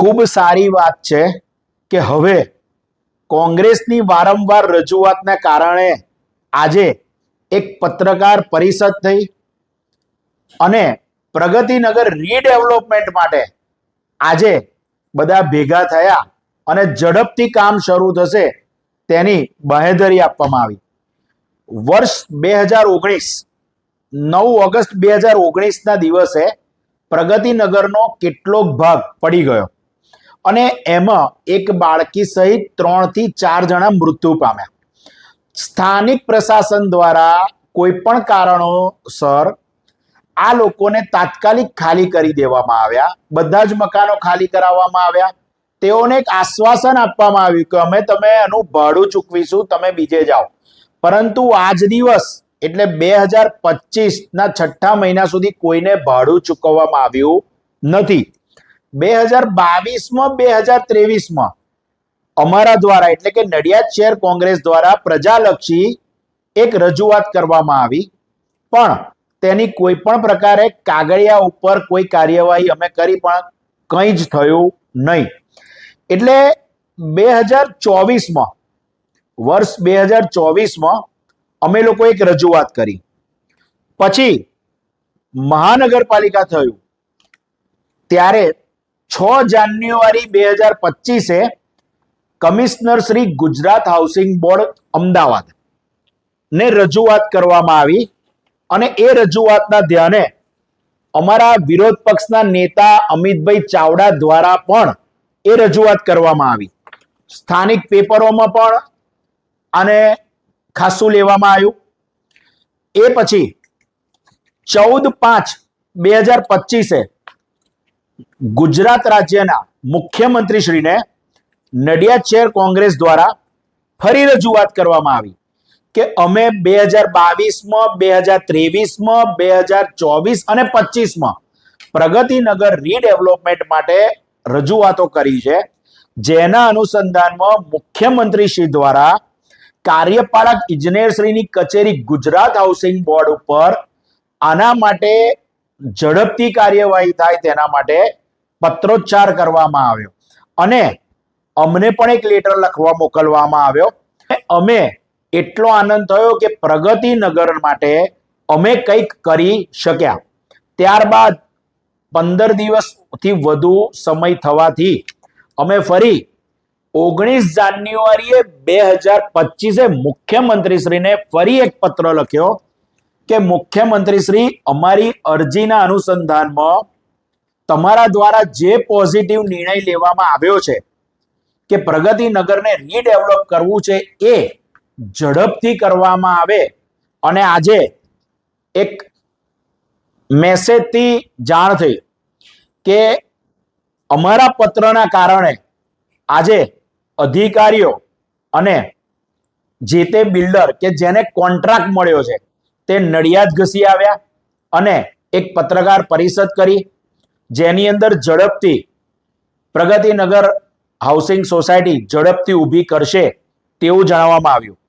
ખૂબ સારી વાત છે કે હવે કોંગ્રેસની વારંવાર રજૂઆતને કારણે આજે એક પત્રકાર પરિષદ થઈ અને પ્રગતિનગર રીડેવલપમેન્ટ માટે આજે બધા ભેગા થયા અને ઝડપથી કામ શરૂ થશે તેની બાહેધરી આપવામાં આવી. વર્ષ બે હજાર ઓગણીસ, નવ ઓગસ્ટ બે હજાર ઓગણીસના દિવસે પ્રગતિનગરનો કેટલોક ભાગ પડી ગયો. અને એમાં એક બાળકી સહિત ત્રણથી ચાર જણા મૃત્યુ પામ્યા. સ્થાનિક પ્રશાસન દ્વારા કોઈ પણ કારણોસર આ લોકોને તાત્કાલિક ખાલી કરી દેવામાં આવ્યા. બધા જ મકાનો ખાલી કરાવવામાં આવ્યા. તેઓને એક આશ્વાસન આપવામાં આવ્યું કે અમે તમે એનું ભાડું ચૂકવીશું, તમે બીજે જાઓ. પરંતુ આજ દિવસ, એટલે બે હજાર પચીસ ના છઠ્ઠા મહિના સુધી કોઈને ભાડું ચૂકવવામાં આવ્યું નથી. બે હજાર બાવીસમાં, બે હજાર ત્રેવીસમાં અમારા દ્વારા, એટલે કે નડિયાદ શહેર કોંગ્રેસ દ્વારા પ્રજાલક્ષી એક રજૂઆત કરવામાં આવી. પણ તેની કોઈ પણ પ્રકારે કાગળિયા ઉપર કોઈ કાર્યવાહી અમે કરી પણ કંઈ જ થયું નહીં. એટલે બે હજાર ચોવીસમાં, વર્ષ બે હજાર ચોવીસમાં અમે લોકો એક રજૂઆત કરી. પછી મહાનગરપાલિકા થયું. ત્યારે છ જાન્યુઆરી બે હજાર પચીસે commissioner Shri Gujarat housing board Ahmedabad ને રજૂઆત કરવામાં આવી અને એ રજૂઆતના ધ્યાને અમારા વિરોધ પક્ષના નેતા અમિતભાઈ ચાવડા દ્વારા પણ એ રજૂઆત કરવામાં આવી. સ્થાનિક પેપરોમાં પણ આને ખાસું લેવામાં આવ્યું. એ પછી ચૌદ પાંચ બે હજાર પચીસે ગુજરાત રાજ્યના મુખ્યમંત્રીશ્રીને નડિયાદ શહેર કોંગ્રેસ દ્વારા ફરી રજૂઆત કરવામાં આવી કે અમે બે હજાર બાવીસમાં, બે હજાર ત્રેવીસમાં, બે હજાર ચોવીસ અને પચીસમાં પ્રગતિનગર રીડેવલપમેન્ટ માટે રજૂઆતો કરી છે. જેના અનુસંધાનમાં મુખ્યમંત્રી શ્રી દ્વારા કાર્યપાલક ઇજનેરશ્રીની કચેરી ગુજરાત હાઉસિંગ બોર્ડ ઉપર આના માટે ઝડપથી કાર્યવાહી થાય તેના માટે પત્રોચ્ચાર કરવામાં આવ્યો. અને અમને પણ એક લેટર લખવા મોકલવામાં આવ્યો. અમે એટલો આનંદ થયો કે પ્રગતિ નગર માટે અમે કંઈક કરી શક્યા. ત્યારબાદ પંદર દિવસથી વધુ સમય થવાથી અમે ફરી ઓગણીસ જાન્યુઆરીએ બે હજાર પચીસે મુખ્યમંત્રીશ્રીને ફરી એક પત્ર લખ્યો કે મુખ્યમંત્રીશ્રી અમારી અરજીના અનુસંધાનમાં તમારા દ્વારા જે પોઝિટિવ નિર્ણય લેવામાં આવ્યો છે કે પ્રગતિનગરને રીડેવલપ કરવું છે એ ઝડપથી કરવામાં આવે અને આજે એક મેસેજથી જાણ થઈ કે અમારા પત્રના કારણે આજે અધિકારીઓ અને જે તે બિલ્ડર કે જેને કોન્ટ્રાક્ટ મળ્યો છે તે નડિયાદ ઘસી આવ્યા અને એક પત્રકાર પરિષદ કરી જેની અંદર ઝડપથી પ્રગતિનગર હાઉસિંગ સોસાયટી ઝડપથી ઊભી કરશે તેવું જણાવવામાં આવ્યું.